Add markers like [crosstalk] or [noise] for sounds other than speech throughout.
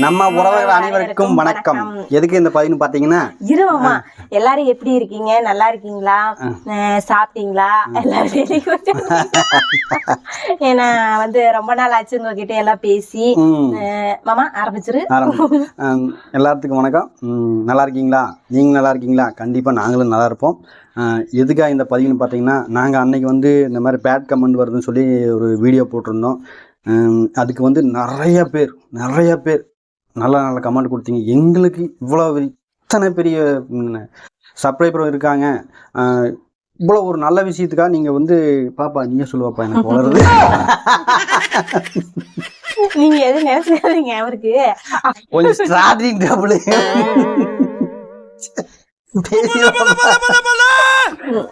நம்ம உறவுகள் அனைவருக்கும் வணக்கம். எதுக்கு இந்த பதிவு பாத்தீங்கன்னா இருவமா எல்லாரும் எப்படி இருக்கீங்க? நல்லா இருக்கீங்களா? சாப்பிட்டீங்களா? எல்லாரும். ஏன்னா வந்து ரொம்ப நாள் ஆச்சு உங்ககிட்ட எல்லாம் பேசி. மாமா ஆரம்பிச்சிரு. எல்லாத்துக்கும் வணக்கம். நல்லா இருக்கீங்களா? நீங்க நல்லா இருக்கீங்களா? கண்டிப்பா நாங்களும் நல்லா இருப்போம். எதுக்காக இந்த பதிவுன்னு பார்த்தீங்கன்னா நாங்கள் அன்னைக்கு வந்து இந்த மாதிரி பேட் கமெண்ட் வருதுன்னு சொல்லி ஒரு வீடியோ போட்டிருந்தோம். அதுக்கு வந்து நிறைய பேர் நிறைய பேர் நல்ல நல்ல கமெண்ட் கொடுத்தீங்க. எங்களுக்கு இவ்வளோ இத்தனை பெரிய சப்ஸ்கிரைபரும் இருக்காங்க. இவ்வளோ ஒரு நல்ல விஷயத்துக்காக நீங்கள் வந்து பாப்பா நீயே சொல்லுவாப்பா எனக்கு வளருது. நீங்க எதுவும் நினைச்சுக்காதீங்க அவருக்கு. கொஞ்சம் ஸ்டார்டிங் டபுள்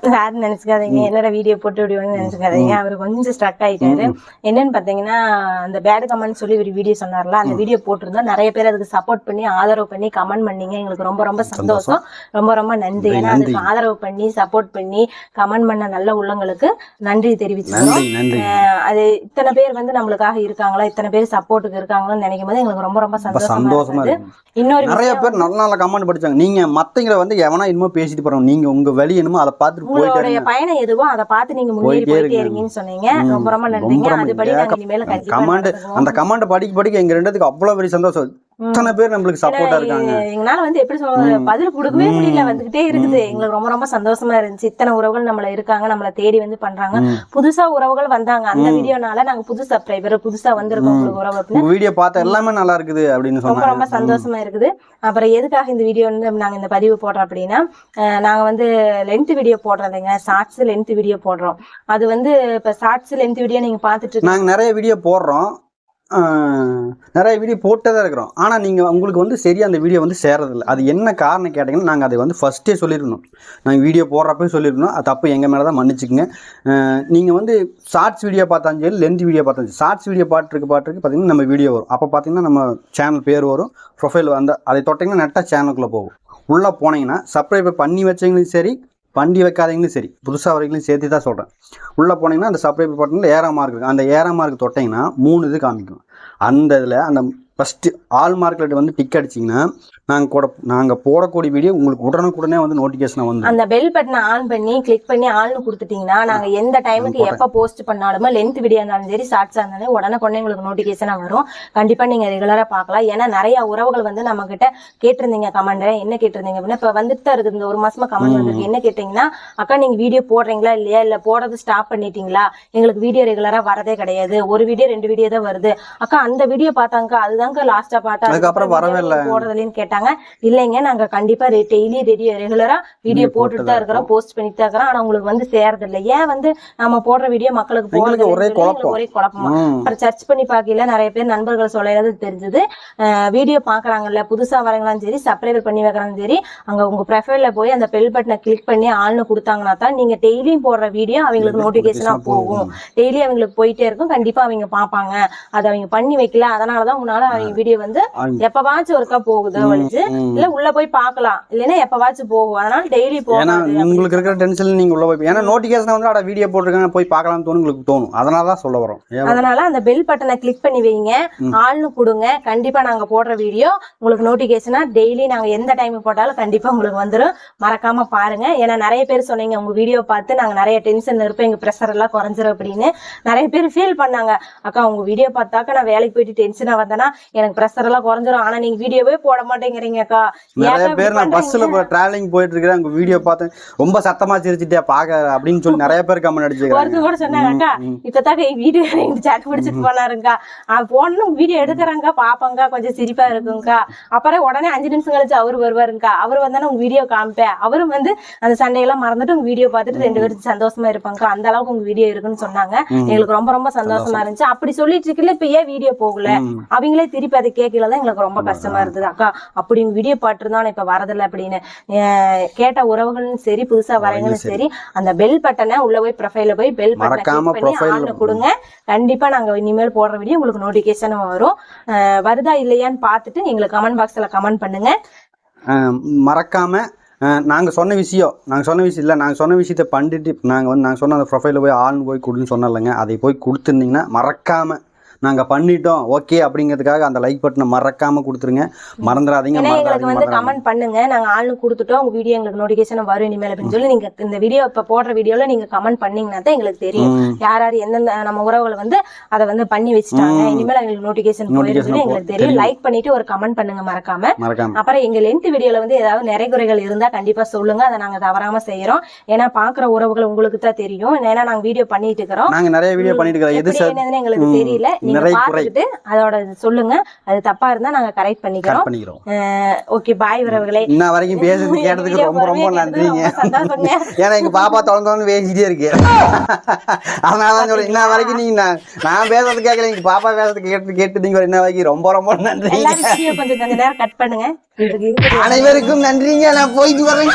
யாரும் நினைச்சுக்காதீங்க. என்னோட வீடியோ போட்டு விடுவோம்னு நினைச்சுக்காதீங்க. அவர் கொஞ்சம் ஸ்ட்ரக் ஆயிட்டாரு. என்னன்னு பாத்தீங்கன்னா அந்த பேட் கமெண்ட் சொல்லி ஒரு வீடியோ சொன்னார்ல அந்த வீடியோ போட்டிருந்தோம் நிறைய பேர் அதுக்கு சப்போர்ட் பண்ணி ஆதரவு பண்ணி கமெண்ட் பண்ணீங்க. எங்களுக்கு ரொம்ப ரொம்ப சந்தோஷம். ரொம்ப ரொம்ப நன்றி. ஏன்னா. அதுக்கு ஆதரவு பண்ணி சப்போர்ட் பண்ணி கமெண்ட் பண்ண நல்ல உள்ளங்களுக்கு நன்றி அஹ் அது இத்தனை பேர் வந்து நம்மளுக்காக இருக்காங்களா? இத்தனை பேர் சப்போர்ட்டுக்கு இருக்காங்கன்னு நினைக்கும் போது எங்களுக்கு ரொம்ப ரொம்ப சந்தோஷமா இன்னொரு நிறைய பேர் நல்ல நல்ல கமெண்ட் படிச்சாங்க. நீங்க மத்தவங்கள வந்து எவனா இன்னும் பேசிட்டு போறோம். நீங்க உங்க வழி என்னமோ அதை பார்த்துட்டு உங்களுடைய. பயணம் எதுவோ அதை பார்த்து நீங்க முன்னேறி போயிட்டே. இருக்கீங்கன்னு சொன்னீங்க. ரொம்ப ரொம்ப நன்றிங்க ரொம்ப ரொம்ப அதுபடி நாங்க ஏக- இனிமேல கண்டிப்பா கமெண்ட். அந்த கமெண்ட் படிக்க படிக்க எங்க ரெண்டுத்துக்கு அவ்வளவு பெரிய சந்தோஷம் இத்தனை பேர் நம்மளுக்கு சப்போர்ட்டா இருக்காங்க. எங்களால வந்து எப்படி சொல்றது பதில் கொடுக்கவே முடியல வந்துகிட்டே இருக்குது. எங்களுக்கு ரொம்ப ரொம்ப சந்தோஷமா இருந்துச்சு. இத்தனை உறவுகள் நம்மள இருக்காங்க நம்மள தேடி வந்து பண்றாங்க. புதுசா உறவுகள் வந்தாங்க. அந்த வீடியோனால நாங்க புது சப்ஸ்கிரைபர் புதுசா வந்திருக்கோம் உங்களுக்கு உறவு அப்படின்னு. வீடியோ பார்த்த எல்லாமே நல்லா இருக்குது அப்படின்னு ரொம்ப ரொம்ப சந்தோஷமா இருக்குது. அப்புறம் எதுக்காக இந்த வீடியோ வந்து நாங்க இந்த பதிவு போடுறோம் அப்படின்னா நாங்க வந்து லென்த் வீடியோ போடுறதுங்க. ஷார்ட்ஸ் லென்த் வீடியோ போடுறோம். அது வந்து இப்ப ஷார்ட்ஸ் லென்த் வீடியோ நீங்க பாத்துட்டு நாங்க நிறைய வீடியோ போடுறோம். நிறைய வீடியோ போட்டே தான் இருக்கிறோம். ஆனால் நீங்கள் உங்களுக்கு வந்து சரியாக அந்த வீடியோ வந்து சேரதில்லை. அது என்ன காரணம் கேட்டிங்கன்னா நாங்கள் அதை வந்து ஃபஸ்ட்டே சொல்லிருந்தோம் நாங்கள் வீடியோ போடுறப்பையும் சொல்லிருந்தோம் அது தப்பு எங்கள் மேலே தான் மன்னிச்சுக்குங்க நீங்கள் வந்து ஷார்ட்ஸ் வீடியோ பார்த்தாலும் சரி லென்த் வீடியோ பார்த்தாலும் சரி ஷார்ட்ஸ் வீடியோ பாட்டுருக்கு பாட்டுருக்கு பார்த்தீங்கன்னா நம்ம வீடியோ வரும். அப்போ பார்த்தீங்கன்னா நம்ம சேனல் பேர் வரும் ப்ரொஃபைல் வந்து அதை தொட்டிங்கன்னா நெட்டாக சேனலுக்குள்ளே போகும். உள்ளே போனீங்கன்னா சப்ஸ்கிரைப் பண்ணி வச்சவங்களும் சரி வண்டி வைக்காதவங்களும் சரி. புதுசாக வரைக்கும் சேர்த்து தான் சொல்கிறேன் உள்ளே போனீங்கன்னா அந்த சப்ளை பட்டனில் ஏரா மார்க் இருக்குது அந்த ஏரா மார்க் தொட்டிங்கன்னா மூணு இது காமிக்கும். அந்த இதில் அந்த ஃபஸ்ட்டு ஆல் மார்க்கெட் வந்து டிக் அடிச்சிங்கன்னா நாங்கள் கூட நாங்கள் போடக்கூடிய வீடியோ உங்களுக்கு உடனுக்குடனே வந்து நோட்டிஃபிகேஷன் வந்து அந்த பெல் பட்டனை ஆன் பண்ணி கிளிக் பண்ணி ஆள்னு கொடுத்துட்டீங்கன்னா நாங்க எந்த டைமுக்கு எப்ப போஸ்ட் பண்ணாலுமே லென்த் வீடியோ இருந்தாலும் சரி ஷார்ட்ஸா இருந்தாலும் உடனே கொண்டு உங்களுக்கு நோட்டிபிகேஷனா வரும். கண்டிப்பா நீங்க ரெகுலரா பார்க்கலாம். ஏன்னா நிறைய உறவுகள் வந்து நம்ம கிட்ட கேட்டிருந்தீங்க கமெண்ட் என்ன கேட்டிருந்தீங்க அப்படின்னா இப்ப வந்துட்டு தான் இருக்குது. இந்த ஒரு மாசமா கமெண்ட் வந்திருக்கு. என்ன கேட்டீங்கன்னா அக்கா நீங்க வீடியோ போடுறீங்களா இல்லையா? இல்ல போடுறது ஸ்டாப் பண்ணிட்டீங்களா? எங்களுக்கு வீடியோ ரெகுலரா வரதே கிடையாது. ஒரு வீடியோ ரெண்டு வீடியோ தான் வருது. அக்கா அந்த வீடியோ பார்த்தாங்க அதுதாங்க லாஸ்டா பார்த்தா அதுக்கப்புறம் வரவே இல்ல. போடுறதுலன்னு கேட்டாங்க. இல்லைங்க நாங்க கண்டிப்பா டெய்லி ரெடி ரெகுலரா வீடியோ போட்டுட்டு தான் இருக்கிறோம் போஸ்ட் பண்ணிட்டு தான் இருக்கிறோம். ஆனா உங்களுக்கு வந்து சேரது இல்ல ஏன் வந்து நம்ம போடுற வீடியோ மக்களுக்கு போடுறது ஒரே குழப்பம். அப்புறம் சர்ச் பண்ணி பார்க்கல நிறைய பேர் நண்பர்கள் சொல்றது தெரிஞ்சது. வீடியோ பாக்குறாங்கல்ல புதுசா வரங்களாம் சரி சப்ஸ்கிரைபர் பண்ணி வைக்கிறாங்க சரி அங்க உங்க ப்ரொஃபைல்ல போய் அந்த பெல் பட்டனை கிளிக் பண்ணி ஆள்னு கொடுத்தாங்கன்னா தான் நீங்க டெய்லியும் போடுற வீடியோ அவங்களுக்கு நோட்டிபிகேஷனா போகும். டெய்லி அவங்களுக்கு போயிட்டே இருக்கும். கண்டிப்பா அவங்க பாப்பாங்க அதை அவங்க பண்ணி வைக்கல. அதனாலதான் உன்னால அவங்க வீடியோ வந்து எப்பவாச்சும் ஒருக்கா போகுது ம். இல்ல உள்ள போய் பார்க்கலாம் இல்லைன்னா எப்பவாச்சும் போகும். அதனால டெய்லி ஏன்னா போகாது உங்களுக்கு இருக்கிற டென்ஷன் நீங்க உள்ள போய் ஏன்னா நோட்டிஃபிகேஷன் வந்து அட வீடியோ போட்டிருக்காங்க போய் பார்க்கலாம்னு தோணும் உங்களுக்கு தோணும். அதனால தான் சொல்ல வரோம். அதனால அந்த பெல் பட்டனை கிளிக் பண்ணி வைங்க. ஆள்னு கொடுங்க. கண்டிப்பா நாங்க போடுற வீடியோ உங்களுக்கு நோட்டிபிகேஷனா டெய்லி நாங்க எந்த டைம் போட்டாலும் கண்டிப்பா உங்களுக்கு வந்துரும். மறக்காம பாருங்க. ஏன்னா நிறைய பேர் சொன்னீங்க உங்க வீடியோ பார்த்து நாங்க நிறைய டென்ஷன்ல இருப்போம் எங்க ப்ரெஷர் எல்லாம் குறைஞ்சிரும் அப்படின்னு. நிறைய பேர் ஃபீல் பண்ணாங்க. அக்கா உங்க வீடியோ பார்த்தாக்க நான் வேலைக்கு போயிட்டு டென்ஷனா வந்தேன்னா எனக்கு ப்ரெஷர் எல்லாம் குறைஞ்சிரும். ஆனா நீங்க வீடியோவே போட மாட்டேங்கிறீங்க அக்கா நிறைய பேர் நான் பஸ்ல? டிராவலிங் போயிட்டு இருக்கிறேன். உங்க வீடியோ பார்த்தேன். ரொம்ப சத்தமா சிரிச்சிட்டே பாக்க அப்படின்னு சொல்லி நிறைய பேர் கமெண்ட் அடிச்சுக்கிறாங்க. ஒருத்தர் கூட சொன்னாங்க அக்கா இப்பதாக்க வீடியோ சாட் பிடிச்சிட்டு போனாருங்கக்கா. அது போனோம் வீடியோ எடுக்கிறாங்க பாப்பாங்க கொஞ்சம் சிரிப்பா இருக்குங்கக்கா. அப்புறம் உடனே அஞ்சு நிமிஷம் கழிச்சு அவர் வருவாருங்கக்கா. அவர் வந்தானே உங்க வீடியோ காமிப்பேன் அவரும் வந்து அந்த சண்டையெல்லாம் மறந்துட்டு உங்க வீடியோ பார்த்துட்டு ரெண்டு பேரும் சந்தோஷமா இருப்பாங்கக்கா. அந்த அளவுக்கு உங்க வீடியோ இருக்குன்னு சொன்னாங்க. எங்களுக்கு ரொம்ப ரொம்ப சந்தோஷமா இருந்துச்சு. அப்படி சொல்லிட்டு இருக்கல இப்ப ஏன் வீடியோ போகல. அவங்களே திருப்பி அதை கேட்கல தான் எங்களுக்கு ரொம்ப கஷ்டமா இருந்தது அக்கா அப்படி வீடியோ பாட்டுருந்தா இப்ப வரதில்லை அப்படின்னு கேட்ட உறவுகளும் சரி புதுசா வரவங்களும் சரி. அந்த பெல் பட்டனை உள்ள போய் ப்ரொஃபைல போய் பெல் பட்டனை கொடுங்க. கண்டிப்பா நாங்க இனிமேல் போடுற வீடியோ உங்களுக்கு நோட்டிபிகேஷன் வரும். வருதா இல்லையான்னு பார்த்துட்டு எங்களுக்கு கமெண்ட் பாக்ஸ்ல கமெண்ட் பண்ணுங்க. மறக்காம அஹ் நாங்க சொன்ன விஷயம் நாங்க சொன்ன விஷயம் இல்லை நாங்க சொன்ன விஷயத்த பண்ணிட்டு நாங்க வந்து நாங்க சொன்ன அந்த ப்ரொஃபைல போய் ஆள்னு போய் கொடுன்னு சொன்னோம்லங்க அதை போய் கொடுத்துருந்தீங்கன்னா மறக்காம நாங்கள் பண்ணிட்டோம் ஓகே அப்படிங்கிறதுக்காக அந்த லைக் பட்டனை மறக்காமல் கொடுத்துருங்க. மறந்துடாதீங்க எங்களுக்கு வந்து கமெண்ட் பண்ணுங்க. நாங்க ஆளு கொடுத்துட்டோம். உங்க வீடியோ எங்களுக்கு நோட்டிபிகேஷன் வரும் இனிமேல் அப்படின்னு சொல்லி நீங்க இந்த வீடியோ இப்ப போடுற வீடியோல நீங்க கமெண்ட் பண்ணீங்கன்னா தான் எங்களுக்கு தெரியும். யார் யார் எந்தெந்த நம்ம உறவுகள் வந்து அதை வந்து பண்ணி வச்சுட்டாங்க. இனிமேல் எங்களுக்கு Notification போயிருக்குன்னு எங்களுக்கு தெரியும். லைக் பண்ணிட்டு ஒரு கமெண்ட் பண்ணுங்க மறக்காம. அப்புறம் எங்க லென்த் வீடியோல வந்து ஏதாவது நிறைகுறைகள் இருந்தா கண்டிப்பா சொல்லுங்க. அதை நாங்க தவறாம செய்யறோம். ஏன்னா பாக்குற உறவுகள் உங்களுக்கு தான் தெரியும். ஏன்னா நாங்க வீடியோ பண்ணிட்டு இருக்கிறோம். நாங்கள் நிறைய வீடியோ பண்ணிட்டு இருக்கிறோம். எது எங்களுக்கு. தெரியல. நீங்க. பார்த்துட்டு அதோட சொல்லுங்க. அது தப்பா இருந்தா நாங்க கரெக்ட் கட் பண்ணிக்கிறோம். ஓகே பாய் உறவுகளே இன்ன வரைக்கும் பேசுறது [laughs] கேட்டதுக்கு ரொம்ப ரொம்ப நன்றிங்க. [laughs] ஏன்னா எங்க பாப்பா தொடர்ந்து பேசிட்டே இருக்கு. [laughs] அதனால தான் சொல்றேன். இன்ன வரைக்கும் நீங்க நான் பேசுறது கேட்கல. எங்க பாப்பா பேசுறது கேட்டு கேட்டு நீங்க இன்ன வரைக்கும் ரொம்ப ரொம்ப வீடியோ கொஞ்சம் கொஞ்ச நேரம் கட் பண்ணுங்க. அனைவருக்கும் நன்றிங்க. நான் போயிட்டு வரேன்.